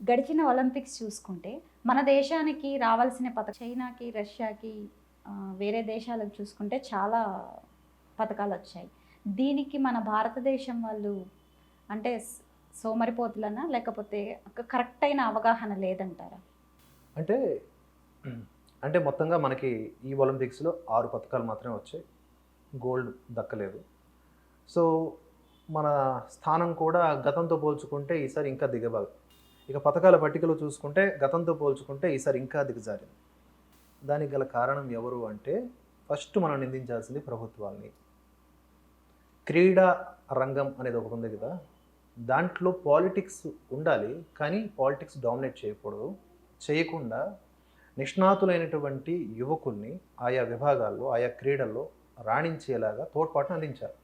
గడిచిన ఒలింపిక్స్ చూసుకుంటే మన దేశానికి రావాల్సిన పథకం చైనాకి రష్యాకి వేరే దేశాలకు చూసుకుంటే చాలా పథకాలు వచ్చాయి. దీనికి మన భారతదేశం వాళ్ళు అంటే సోమరిపోతులనా? లేకపోతే కరెక్ట్ అయిన అవగాహన లేదంటారా? అంటే అంటే మొత్తంగా మనకి ఈ ఒలింపిక్స్లో ఆరు పథకాలు మాత్రమే వచ్చాయి. గోల్డ్ దక్కలేదు. సో మన స్థానం కూడా గతంతో పోల్చుకుంటే ఈసారి ఇంకా దిగబారు ఇక పథకాల పట్టికలో చూసుకుంటే గతంతో పోల్చుకుంటే ఈసారి ఇంకా దిగజారింది. దానికి గల కారణం ఎవరు అంటే ఫస్ట్ మనం నిందించాల్సింది ప్రభుత్వాల్ని. క్రీడా రంగం అనేది ఒకటి ఉంది కదా దాంట్లో పాలిటిక్స్ ఉండాలి కానీ పాలిటిక్స్ డామినేట్ చేయకూడదు. చేయకుండా నిష్ణాతులైనటువంటి యువకుల్ని ఆయా విభాగాల్లో ఆయా క్రీడల్లో రాణించేలాగా తోడ్పాటును అందించారు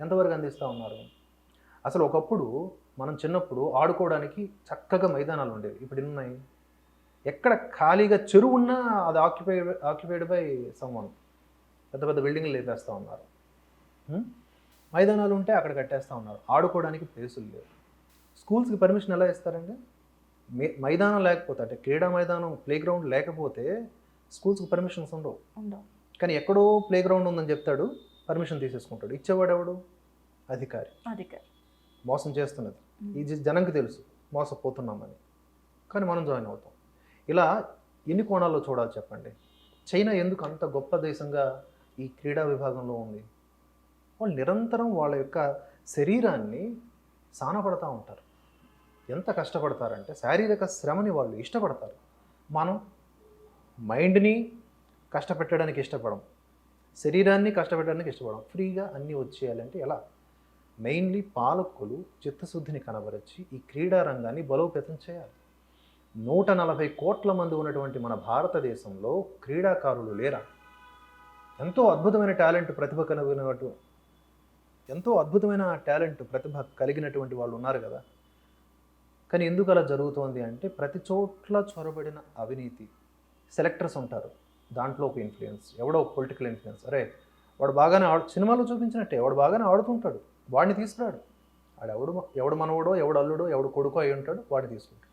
ఎంతవరకు అందిస్తూ ఉన్నారు? అసలు ఒకప్పుడు మనం చిన్నప్పుడు ఆడుకోవడానికి చక్కగా మైదానాలు ఉండేవి. ఇప్పుడు ఉన్నాయి ఎక్కడ ఖాళీగా చెరువు ఉన్నా అది ఆక్యుపైడ్ ఆక్యుపైడ్ బై సమ్వన్ పెద్ద పెద్ద బిల్డింగ్లు లేపేస్తూ ఉన్నారు? మైదానాలు ఉంటే అక్కడ కట్టేస్తూ ఉన్నారు. ఆడుకోవడానికి ప్లేసులు లేవు. స్కూల్స్కి పర్మిషన్ ఎలా ఇస్తారండి? మే- మైదానం లేకపోతే అంటే క్రీడా మైదానం ప్లే గ్రౌండ్ లేకపోతే స్కూల్స్కి పర్మిషన్స్ ఉండవు. కానీ ఎక్కడో ప్లే గ్రౌండ్ ఉందని చెప్తాడు పర్మిషన్ తీసేసుకుంటాడు. ఇచ్చేవాడు ఎవడు అధికారి. అది కాదు. మోసం చేస్తున్నది. ఇది జనంకి తెలుసు. మోసపోతున్నామని. కానీ మనం జాయిన్ అవుతాం. ఇలా ఎన్ని కోణాల్లో చూడాలి చెప్పండి? చైనా ఎందుకు అంత గొప్ప దేశంగా ఈ క్రీడా విభాగంలో ఉంది? వాళ్ళు నిరంతరం వాళ్ళ యొక్క శరీరాన్ని సానపడతా ఉంటారు. ఎంత కష్టపడతారంటే శారీరక శ్రమని వాళ్ళు ఇష్టపడతారు. మనం మైండ్ని కష్టపెట్టడానికి ఇష్టపడం శరీరాన్ని కష్టపెట్టడానికి ఇష్టపడం ఫ్రీగా అన్నీ వచ్చేయాలంటే ఎలా? మెయిన్లీ పాలకులు చిత్తశుద్ధిని కనబరచి ఈ క్రీడా రంగాన్ని బలోపేతం చేయాలి. నూట నలభై కోట్ల మంది ఉన్నటువంటి మన భారతదేశంలో క్రీడాకారులు లేరా? ఎంతో అద్భుతమైన టాలెంట్ ప్రతిభ కలిగినటు ఎంతో అద్భుతమైన టాలెంట్ ప్రతిభ కలిగినటువంటి వాళ్ళు ఉన్నారు కదా? కానీ ఎందుకు అలా జరుగుతోంది అంటే ప్రతి చోట్ల చొరబడిన అవినీతి. సెలెక్టర్స్ ఉంటారు. దాంట్లో ఒక ఇన్ఫ్లుయెన్స్ ఎవడో పొలిటికల్ ఇన్ఫ్లుయెన్స్ అరే వాడు బాగానే ఆడు సినిమాలో చూపించినట్టే వాడు బాగానే ఆడుతుంటాడు. వాడిని తీసుకురాడు. వాడు ఎవడు ఎవడు మనవడో ఎవడు అల్లుడో ఎవడు కొడుకో అయి ఉంటాడు వాడిని తీసుకుంటాడు.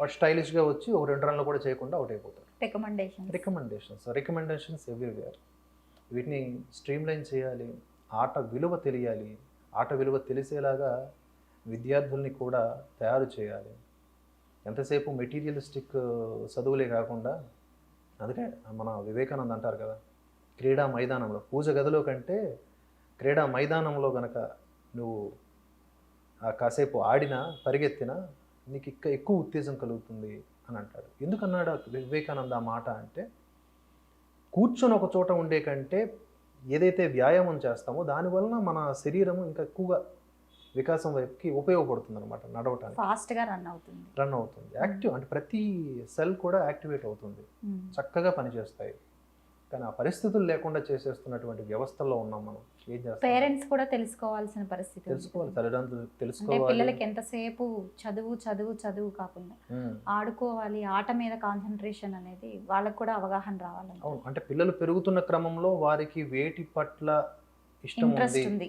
వాడు స్టైలిష్గా వచ్చి ఒక రెండు రన్లు కూడా చేయకుండా అవుట్ అయిపోతాడు. రికమెండేషన్ రికమెండేషన్స్ రికమెండేషన్స్ ఎవ్రీవేర్ వీటిని స్ట్రీమ్లైన్ చేయాలి ఆట విలువ తెలియాలి ఆట విలువ తెలిసేలాగా విద్యార్థుల్ని కూడా తయారు చేయాలి. ఎంతసేపు మెటీరియలిస్టిక్ చదువులే కాకుండా అందుకే మన వివేకానంద్ అంటారు కదా క్రీడా మైదానంలో పూజ గదిలో కంటే క్రీడా మైదానంలో గనక నువ్వు ఆ కాసేపు ఆడినా పరిగెత్తినా నీకు ఇక్క ఎక్కువ ఉత్తేజం కలుగుతుంది అని అంటాడు. ఎందుకన్నాడు వివేకానంద ఆ మాట అంటే కూర్చొని ఒక చోట ఉండే కంటే ఏదైతే వ్యాయామం చేస్తామో దానివలన మన శరీరము ఇంకా ఎక్కువగా వికాసం వైపుకి ఉపయోగపడుతుంది అనమాట నడవటానికి. ఫాస్ట్గా రన్ అవుతుంది. రన్ అవుతుంది. యాక్టివ్ అంటే ప్రతి సెల్ కూడా యాక్టివేట్ అవుతుంది. చక్కగా పనిచేస్తాయి. కానీ ఆ పరిస్థితులు లేకుండా చేసేస్తున్నటువంటి వ్యవస్థల్లో ఉన్నాం మనం. పేరెంట్స్ కూడా తెలుసుకోవాల్సిన పరిస్థితి. తెలుసుకోవాలి తల్లిదండ్రులు తెలుసుకోవాలి. పిల్లలకి ఎంతసేపు చదువు చదువు చదువు కాకుండా. ఆడుకోవాలి ఆట మీద కాన్సన్ట్రేషన్ అనేది వాళ్ళకు కూడా అవగాహన రావాలంట అవును అంటే పిల్లలు పెరుగుతున్న క్రమంలో వారికి వేటి పట్ల ఇష్టం ఉంది.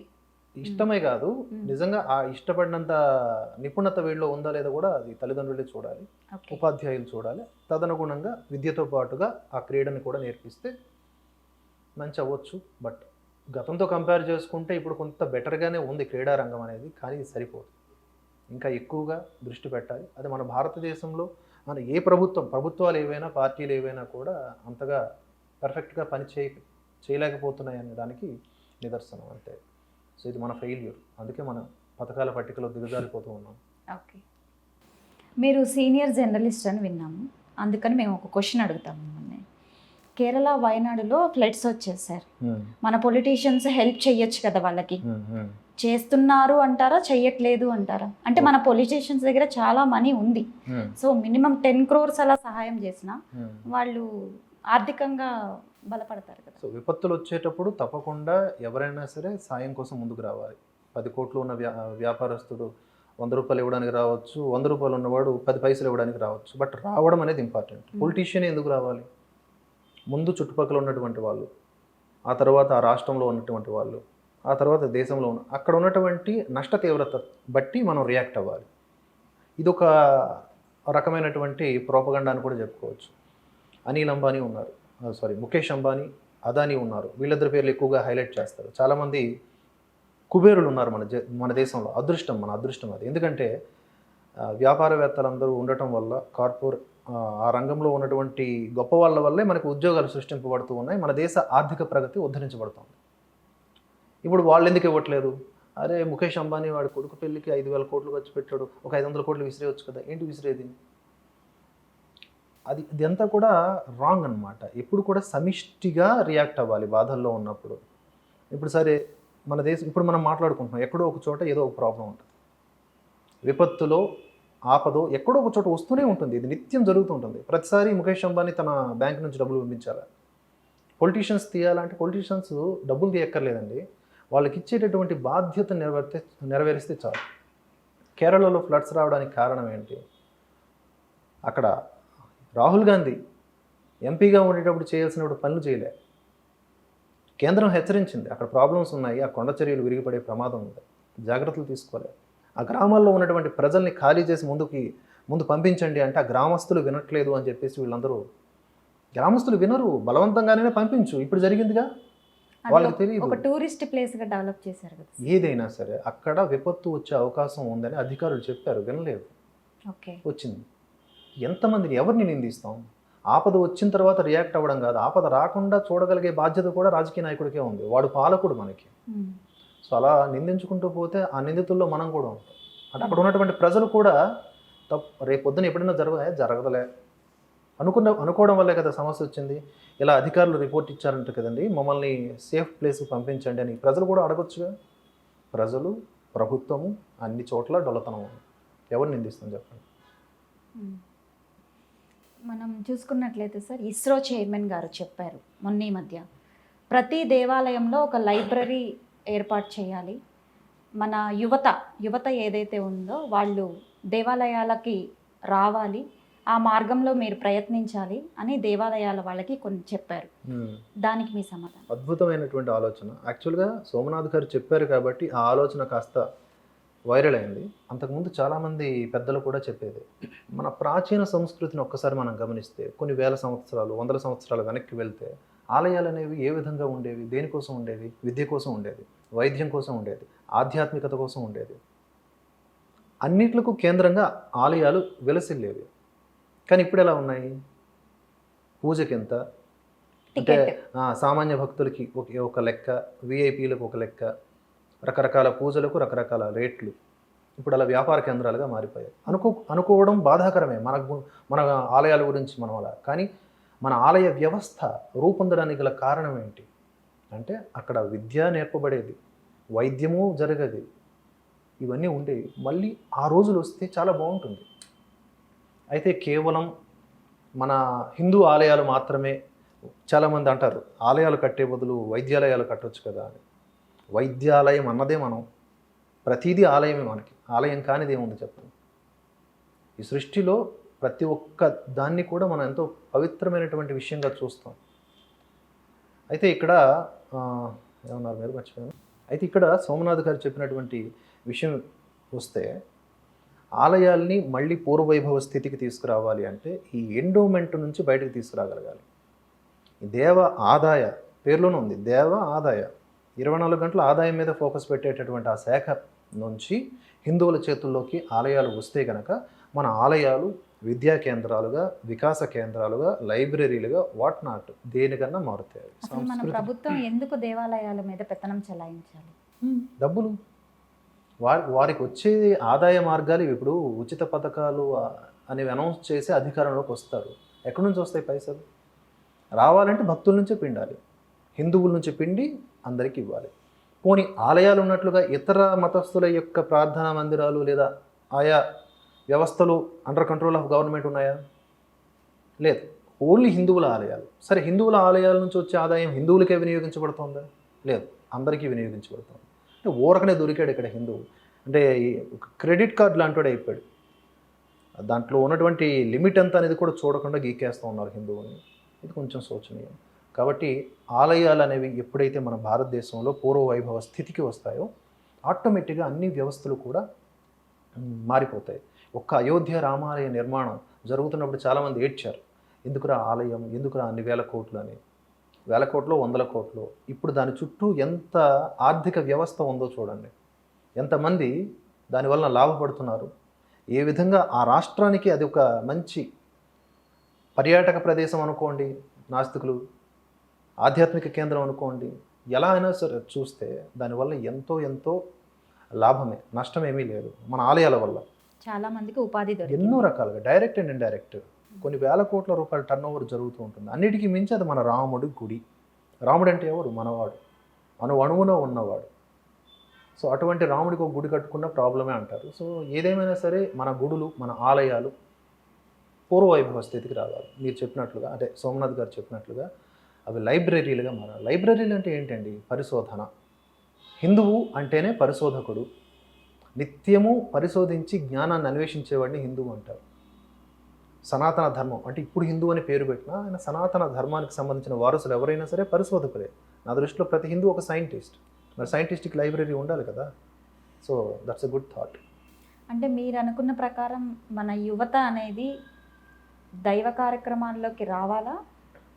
ఇష్టమే కాదు. నిజంగా ఆ ఇష్టపడినంత నిపుణత వీళ్ళలో ఉందా లేదా కూడా అది తల్లిదండ్రులే చూడాలి. ఉపాధ్యాయులు చూడాలి. తదనుగుణంగా విద్యతో పాటుగా ఆ క్రీడని కూడా నేర్పిస్తే మంచి అవ్వచ్చు బట్ గతంతో కంపేర్ చేసుకుంటే ఇప్పుడు కొంత బెటర్గానే ఉంది క్రీడారంగం అనేది కానీ సరిపోదు. ఇంకా ఎక్కువగా దృష్టి పెట్టాలి. అది మన భారతదేశంలో మన ఏ ప్రభుత్వం ప్రభుత్వాలు ఏవైనా పార్టీలు ఏవైనా కూడా అంతగా పర్ఫెక్ట్గా పని చేయ చేయలేకపోతున్నాయి అనే దానికి నిదర్శనం అంతే. సో ఇది మన ఫెయిల్యూర్. అందుకే మనం పథకాల పట్టికలో దిగజారిపోతూ ఉన్నాం. ఓకే. మీరు సీనియర్ జర్నలిస్ట్ అని విన్నాము. అందుకని మేము ఒక క్వశ్చన్ అడుగుతాము మిమ్మల్ని. కేరళ వయనాడులో ఫ్లడ్స్ వచ్చేసారు. మన పొలిటీషియన్స్ హెల్ప్ చెయ్యొచ్చు కదా వాళ్ళకి. చేస్తున్నారు అంటారా చెయ్యట్లేదు అంటారా? అంటే మన పొలిటీషియన్స్ దగ్గర చాలా మనీ ఉంది. సో మినిమం టెన్ క్రోర్స్ అలా సహాయం చేసినా వాళ్ళు ఆర్థికంగా బలపడతారు కదా. సో విపత్తులు వచ్చేటప్పుడు తప్పకుండా ఎవరైనా సరే సాయం కోసం ముందుకు రావాలి. పది కోట్లు ఉన్న వ్యా వ్యాపారస్తుడు వంద రూపాయలు ఇవ్వడానికి రావచ్చు వంద రూపాయలు ఉన్నవాడు పది పైసలు ఇవ్వడానికి రావచ్చు. బట్ రావడం అనేది ఇంపార్టెంట్ పొలిటీషియన్ ఎందుకు రావాలి? ముందు చుట్టుపక్కల ఉన్నటువంటి వాళ్ళు ఆ తర్వాత ఆ రాష్ట్రంలో ఉన్నటువంటి వాళ్ళు ఆ తర్వాత దేశంలో ఉన్న అక్కడ ఉన్నటువంటి నష్ట తీవ్రత బట్టి మనం రియాక్ట్ అవ్వాలి. ఇది ఒక రకమైనటువంటి ప్రోపగండా అని కూడా చెప్పుకోవచ్చు. అనిల్ అంబానీ ఉన్నారు సారీ ముఖేష్ అంబానీ అదానీ ఉన్నారు వీళ్ళిద్దరి పేర్లు ఎక్కువగా హైలైట్ చేస్తారు. చాలామంది కుబేరులు ఉన్నారు మన మన దేశంలో. అదృష్టం మన అదృష్టం అది. ఎందుకంటే వ్యాపారవేత్తలందరూ ఉండటం వల్ల కార్పొరేట్ ఆ, రంగంలో ఉన్నటువంటి గొప్ప వాళ్ళ వల్లే మనకు ఉద్యోగాలు సృష్టింపబడుతూ ఉన్నాయి. మన దేశ ఆర్థిక ప్రగతి ఉద్ధరించబడుతుంది. ఇప్పుడు వాళ్ళు ఎందుకు ఇవ్వట్లేదు? అరే ముఖేష్ అంబానీ వాడి కొడుకు పెళ్ళికి ఐదు వేల కోట్లు ఖర్చు పెట్టాడు. ఒక ఐదు వందల కోట్లు విసిరేయచ్చు కదా? ఏంటి విసిరేది? అది ఇదంతా కూడా రాంగ్ అన్నమాట. ఎప్పుడు కూడా సమిష్టిగా రియాక్ట్ అవ్వాలి బాధల్లో ఉన్నప్పుడు. ఇప్పుడు సరే మన దేశం ఇప్పుడు మనం మాట్లాడుకుంటున్నాం. ఎక్కడో ఒక చోట ఏదో ఒక ప్రాబ్లం ఉంటుంది. విపత్తులో ఆపదో ఎక్కడో ఒక చోట వస్తూనే ఉంటుంది. ఇది నిత్యం జరుగుతూ ఉంటుంది. ప్రతిసారి ముఖేష్ అంబానీ తన బ్యాంక్ నుంచి డబ్బులు పంపించాలి. పొలిటీషియన్స్ తీయాలంటే పొలిటీషియన్స్ డబ్బులు తీయక్కర్లేదండి. వాళ్ళకి ఇచ్చేటటువంటి బాధ్యత నెరవేర్తే నెరవేరిస్తే చాలు. కేరళలో ఫ్లడ్స్ రావడానికి కారణం ఏంటి? అక్కడ రాహుల్ గాంధీ ఎంపీగా ఉండేటప్పుడు చేయాల్సినప్పుడు పనులు చేయలే. కేంద్రం హెచ్చరించింది. అక్కడ ప్రాబ్లమ్స్ ఉన్నాయి. ఆ కొండ చర్యలు విరిగిపడే ప్రమాదం ఉంది. జాగ్రత్తలు తీసుకోలేదు ఆ గ్రామాల్లో ఉన్నటువంటి ప్రజల్ని ఖాళీ చేసి ముందుకి ముందు పంపించండి అంటే ఆ గ్రామస్తులు వినట్లేదు అని చెప్పేసి వీళ్ళందరూ గ్రామస్తులు వినరు బలవంతంగానే పంపించు. ఇప్పుడు జరిగిందిగా? వాళ్ళకి తెలియదు. ఒక టూరిస్ట్ ప్లేస్గా డెవలప్ చేశారు కదా ఏదైనా సరే అక్కడ విపత్తు వచ్చే అవకాశం ఉందని అధికారులు చెప్పారు వినలేదు. ఓకే. వచ్చింది. ఎంతమందిని ఎవరిని నిందిస్తాం? ఆపద వచ్చిన తర్వాత రియాక్ట్ అవ్వడం కాదు. ఆపద రాకుండా చూడగలిగే బాధ్యత కూడా రాజకీయ నాయకుడికే ఉంది. వాడు పాలకుడు మనకి. సో అలా నిందించుకుంటూ పోతే ఆ నిందితుల్లో మనం కూడా ఉంటాం. అంటే అక్కడ ఉన్నటువంటి ప్రజలు కూడా తప్పు రేపు పొద్దున ఎప్పుడైనా జరగలే జరగదులే. అనుకున్న అనుకోవడం వల్లే కదా సమస్య వచ్చింది. ఇలా అధికారులు రిపోర్ట్ ఇచ్చారంట కదండి మమ్మల్ని సేఫ్ ప్లేస్కి పంపించండి అని. ప్రజలు కూడా అడగొచ్చుగా? ప్రజలు ప్రభుత్వము అన్ని చోట్ల డొలతనం ఎవరు నిందిస్తుంది చెప్పండి? మనం చూసుకున్నట్లయితే సార్ ఇస్రో చైర్మన్ గారు చెప్పారు మొన్న ఈ మధ్య. ప్రతి దేవాలయంలో ఒక లైబ్రరీ ఏర్పాటు చేయాలి. మన యువత యువత ఏదైతే ఉందో వాళ్ళు దేవాలయాలకి రావాలి. ఆ మార్గంలో మీరు ప్రయత్నించాలి అని దేవాలయాల వాళ్ళకి కొన్ని చెప్పారు. దానికి మీ సమాధానం. అద్భుతమైనటువంటి ఆలోచన. యాక్చువల్గా సోమనాథ్ గారు చెప్పారు కాబట్టి ఆ ఆలోచన కాస్త వైరల్ అయింది. అంతకుముందు చాలామంది పెద్దలు కూడా చెప్పేది. మన ప్రాచీన సంస్కృతిని ఒక్కసారి మనం గమనిస్తే కొన్ని వేల సంవత్సరాలు వందల సంవత్సరాలు వెనక్కి వెళ్తే ఆలయాలు అనేవి ఏ విధంగా ఉండేవి? దేనికోసం ఉండేవి? విద్య కోసం ఉండేది? వైద్యం కోసం ఉండేది? ఆధ్యాత్మికత కోసం ఉండేది? అన్నిట్లకు కేంద్రంగా ఆలయాలు వెలసిల్లేవి. కానీ ఇప్పుడు ఎలా ఉన్నాయి? పూజకి ఎంత అంటే సామాన్య భక్తులకి ఒక ఒక లెక్క విఐపీలకు ఒక లెక్క రకరకాల పూజలకు రకరకాల రేట్లు. ఇప్పుడు అలా వ్యాపార కేంద్రాలుగా మారిపోయాయి. అనుకో అనుకోవడం బాధాకరమే. మన గు- మన ఆలయాల గురించి మనం అలా. కానీ మన ఆలయ వ్యవస్థ రూపొందడానికి గల కారణం ఏంటి? అంటే అక్కడ విద్య నేర్పబడేది వైద్యము జరగది ఇవన్నీ ఉండేవి. మళ్ళీ ఆ రోజులు వస్తే చాలా బాగుంటుంది. అయితే కేవలం మన హిందూ ఆలయాలు మాత్రమే చాలామంది అంటారు ఆలయాలు కట్టే బదులు వైద్యాలయాలు కట్టొచ్చు కదా అని. వైద్యాలయం అన్నదే మనం. ప్రతిదీ ఆలయమే మనకి. ఆలయం కానిది ఏముంది చెప్పండి. ఈ సృష్టిలో ప్రతి ఒక్క దాన్ని కూడా మనం ఎంతో పవిత్రమైనటువంటి విషయంగా చూస్తాం. అయితే ఇక్కడ ఏమన్నారు మీరు? మర్చిపోయాను. అయితే ఇక్కడ సోమనాథ్ గారు చెప్పినటువంటి విషయం వస్తే ఆలయాల్ని మళ్ళీ పూర్వవైభవ స్థితికి తీసుకురావాలి అంటే ఈ ఎండోమెంట్ నుంచి బయటకు తీసుకురాగలగాలి. దేవ ఆదాయ పేర్లోనే ఉంది. దేవ ఆదాయ. ఇరవై నాలుగు గంటల ఆదాయం మీద ఫోకస్ పెట్టేటటువంటి ఆ శాఖ నుంచి హిందువుల చేతుల్లోకి ఆలయాలు వస్తే కనుక మన ఆలయాలు విద్యా కేంద్రాలుగా వికాస కేంద్రాలుగా లైబ్రరీలుగా వాట్ నాట్ దేనికన్నా మారుతాయి అసలు మన సంస్కృతి. ప్రభుత్వం ఎందుకు దేవాలయాల మీద పెత్తనం చెలాయించాలి? డబ్బులు. వారి వారికి వచ్చే ఆదాయ మార్గాలు ఇవి. ఇప్పుడు ఉచిత పథకాలు అనేవి అనౌన్స్ చేసి అధికారంలోకి వస్తారు. ఎక్కడి నుంచి వస్తాయి పైసలు? రావాలంటే భక్తుల నుంచే పిండాలి. హిందువుల నుంచి పిండి అందరికీ ఇవ్వాలి. పోనీ ఆలయాలు ఉన్నట్లుగా ఇతర మతస్థుల యొక్క ప్రార్థనా మందిరాలు లేదా ఆయా వ్యవస్థలు అండర్ కంట్రోల్ ఆఫ్ గవర్నమెంట్ ఉన్నాయా? లేదు. ఓన్లీ హిందువుల ఆలయాలు. సరే హిందువుల ఆలయాల నుంచి వచ్చే ఆదాయం హిందువులకే వినియోగించబడుతుందా? లేదు. అందరికీ వినియోగించబడుతుంది. అంటే ఊరకనే దొరికాడు ఇక్కడ హిందువు. అంటే క్రెడిట్ కార్డ్ లాంటివాడు అయిపోయాడు. దాంట్లో ఉన్నటువంటి లిమిట్ ఎంత అనేది కూడా చూడకుండా గీకేస్తూ ఉన్నారు హిందువుని ఇది కొంచెం శోచనీయం. కాబట్టి ఆలయాలు అనేవి ఎప్పుడైతే మన భారతదేశంలో పూర్వ వైభవ స్థితికి వస్తాయో ఆటోమేటిక్గా అన్ని వ్యవస్థలు కూడా మారిపోతాయి. ఒక్క అయోధ్య రామాలయ నిర్మాణం జరుగుతున్నప్పుడు చాలామంది ఏడ్చారు. ఎందుకురా ఆలయం? ఎందుకురా అన్ని వేల కోట్లు అని. వేల కోట్లు వందల కోట్లు. ఇప్పుడు దాని చుట్టూ ఎంత ఆర్థిక వ్యవస్థ ఉందో చూడండి. ఎంతమంది దానివల్ల లాభపడుతున్నారు? ఏ విధంగా ఆ రాష్ట్రానికి అది ఒక మంచి పర్యాటక ప్రదేశం అనుకోండి నాస్తికులు ఆధ్యాత్మిక కేంద్రం అనుకోండి ఎలా అయినా సరే చూస్తే దానివల్ల ఎంతో ఎంతో లాభమే నష్టం ఏమీ లేదు మన ఆలయాల వల్ల. చాలా మందికి ఉపాధి దొరికింది. ఎన్నో రకాలుగా డైరెక్ట్ అండ్ ఇండైరెక్ట్ కొన్ని వేల కోట్ల రూపాయల టర్న్ ఓవర్ జరుగుతూ ఉంటుంది. అన్నిటికీ మించి అది మన రాముడి గుడి. రాముడు అంటే ఎవరు? మనవాడు. మన అణువున ఉన్నవాడు. సో అటువంటి రాముడికి ఒక గుడి కట్టుకున్న ప్రాబ్లమే అంటారు. సో ఏదేమైనా సరే మన గుడులు మన ఆలయాలు పూర్వవైభవ స్థితికి రావాలి. మీరు చెప్పినట్లుగా అంటే సోమనాథ్ గారు చెప్పినట్లుగా అవి లైబ్రరీలుగా మారాలి. లైబ్రరీలు అంటే ఏంటండి? పరిశోధన. హిందువు అంటేనే పరిశోధకుడు. నిత్యము పరిశోధించి జ్ఞానాన్ని అన్వేషించేవాడిని హిందువు అంటారు. సనాతన ధర్మం అంటే ఇప్పుడు హిందూ అని పేరు పెట్టినా ఆయన సనాతన ధర్మానికి సంబంధించిన వారసులు ఎవరైనా సరే పరిశోధకులే. నా దృష్టిలో ప్రతి హిందూ ఒక సైంటిస్ట్. మరి సైంటిస్ట్కి లైబ్రరీ ఉండాలి కదా. So that's a good thought అంటే మీరు అనుకున్న ప్రకారం మన యువత అనేది దైవ కార్యక్రమాల్లోకి రావాలా?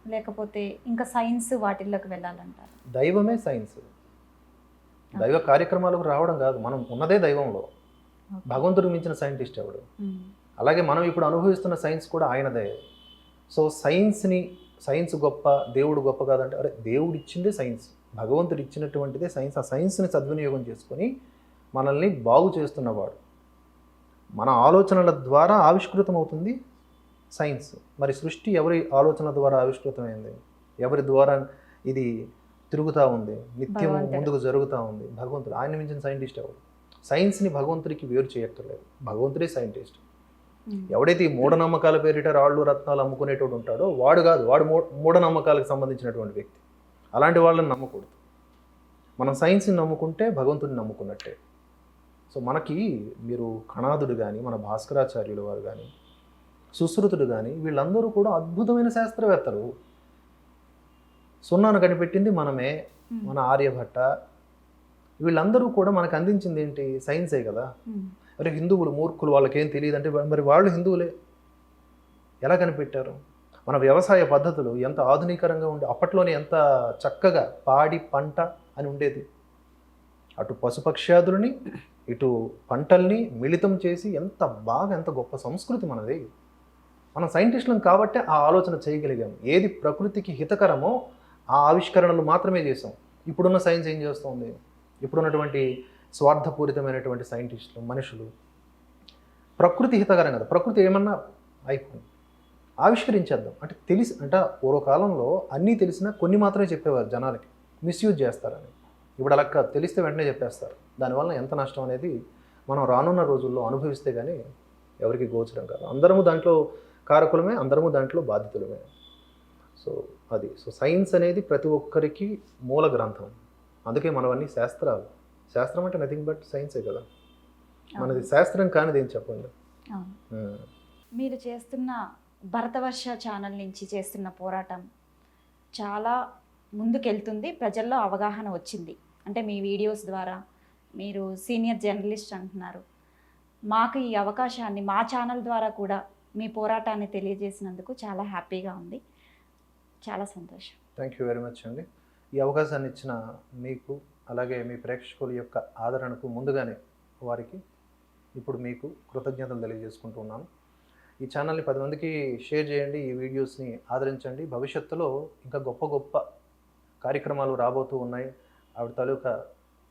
లేకపోతే ఇంకా సైన్స్ వాటిల్లోకి వెళ్ళాలంటారు? దైవమే సైన్స్. దైవ కార్యక్రమాలకు రావడం కాదు. మనం ఉన్నదే దైవంలో. భగవంతుడికి మించిన సైంటిస్ట్ ఎవడు? అలాగే మనం ఇప్పుడు అనుభవిస్తున్న సైన్స్ కూడా ఆయనదే. సో సైన్స్ని సైన్స్ గొప్ప దేవుడు గొప్ప కాదంటే అరే దేవుడు ఇచ్చిందే సైన్స్. భగవంతుడు ఇచ్చినటువంటిదే సైన్స్. ఆ సైన్స్ని సద్వినియోగం చేసుకొని మనల్ని బాగు చేస్తున్నవాడు. మన ఆలోచనల ద్వారా ఆవిష్కృతం అవుతుంది సైన్స్. మరి సృష్టి ఎవరి ఆలోచన ద్వారా ఆవిష్కృతమైంది? ఎవరి ద్వారా ఇది తిరుగుతూ ఉంది. నిత్యం. ముందుకు జరుగుతూ ఉంది. భగవంతుడు. ఆయన మించిన సైంటిస్ట్ ఎవరు సైన్స్ని భగవంతుడికి వేరు చేయక్కర్లేదు. భగవంతుడే సైంటిస్ట్. ఎవడైతే ఈ మూఢనమ్మకాల పేరిట రాళ్ళు రత్నాలు అమ్ముకునేటోడు ఉంటాడో వాడు కాదు. వాడు మూ మూఢనమ్మకాలకు సంబంధించినటువంటి వ్యక్తి. అలాంటి వాళ్ళని నమ్మకూడదు. మనం సైన్స్ని నమ్ముకుంటే భగవంతుడిని నమ్ముకున్నట్టే. సో మనకి మీరు కణాదుడు కానీ మన భాస్కరాచార్యులు వారు కానీ సుశ్రుతుడు కానీ వీళ్ళందరూ కూడా అద్భుతమైన శాస్త్రవేత్తలు. సున్నాను కనిపెట్టింది మనమే మన ఆర్యభట్ట. వీళ్ళందరూ కూడా మనకు అందించింది ఏంటి? సైన్సే కదా. అరే హిందువులు మూర్ఖులు వాళ్ళకేం తెలియదు అంటే మరి వాళ్ళు హిందువులే. ఎలా కనిపెట్టారు? మన వ్యవసాయ పద్ధతులు ఎంత ఆధునీకరంగా ఉండే అప్పట్లోనే ఎంత చక్కగా పాడి పంట అని ఉండేది. అటు పశుపక్ష్యాదులని ఇటు పంటల్ని మిళితం చేసి ఎంత బాగా ఎంత గొప్ప సంస్కృతి మనది. మనం సైంటిస్టులం కాబట్టే ఆ ఆలోచన చేయగలిగాం. ఏది ప్రకృతికి హితకరమో ఆ ఆవిష్కరణలు మాత్రమే చేసాం. ఇప్పుడున్న సైన్స్ ఏం చేస్తుంది? ఇప్పుడున్నటువంటి స్వార్థపూరితమైనటువంటి సైంటిస్టులు మనుషులు ప్రకృతి హితకరం కదా ప్రకృతి ఏమన్నా అయిపోయింది. ఆవిష్కరించేద్దాం. అంటే తెలిసి అంటే పూర్వకాలంలో అన్నీ తెలిసినా కొన్ని మాత్రమే చెప్పేవారు జనాలకి. మిస్యూజ్ చేస్తారని. ఇప్పుడు అలా తెలిస్తే వెంటనే చెప్పేస్తారు. దానివల్ల ఎంత నష్టం అనేది మనం రానున్న రోజుల్లో అనుభవిస్తే కానీ ఎవరికి గోచరం కాదు. అందరము దాంట్లో కారకులమే అందరము దాంట్లో బాధితులమే. సో అది. సో సైన్స్ అనేది ప్రతి ఒక్కరికి మూల గ్రంథం. అందుకే మనవన్నీ శాస్త్రాలు. శాస్త్రం అంటే నథింగ్ బట్ సైన్సే కదా? మనది శాస్త్రం కానిది ఏం చెప్పండి. మీరు చేస్తున్న భరతవర్ష ఛానల్ నుంచి చేస్తున్న పోరాటం చాలా ముందుకెళ్తుంది. ప్రజల్లో అవగాహన వచ్చింది. అంటే మీ వీడియోస్ ద్వారా మీరు సీనియర్ జర్నలిస్ట్ అంటున్నారు. మాకు ఈ అవకాశాన్ని మా ఛానల్ ద్వారా కూడా మీ పోరాటాన్ని తెలియజేసినందుకు చాలా హ్యాపీగా ఉంది. చాలా సంతోషం. థ్యాంక్ యూ వెరీ మచ్ అండి ఈ అవకాశాన్ని ఇచ్చిన మీకు అలాగే మీ ప్రేక్షకుల యొక్క ఆదరణకు ముందుగానే వారికి ఇప్పుడు మీకు కృతజ్ఞతలు తెలియజేసుకుంటున్నాను ఈ ఛానల్ని పది మందికి షేర్ చేయండి ఈ వీడియోస్ని ఆదరించండి. భవిష్యత్తులో ఇంకా గొప్ప గొప్ప కార్యక్రమాలు రాబోతూ ఉన్నాయి. ఆవిడ తాలూకా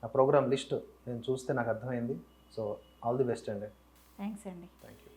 ఆ ప్రోగ్రామ్ లిస్ట్ నేను చూస్తే నాకు అర్థమైంది. సో ఆల్ ది బెస్ట్ అండి. థ్యాంక్స్ అండి థ్యాంక్ యూ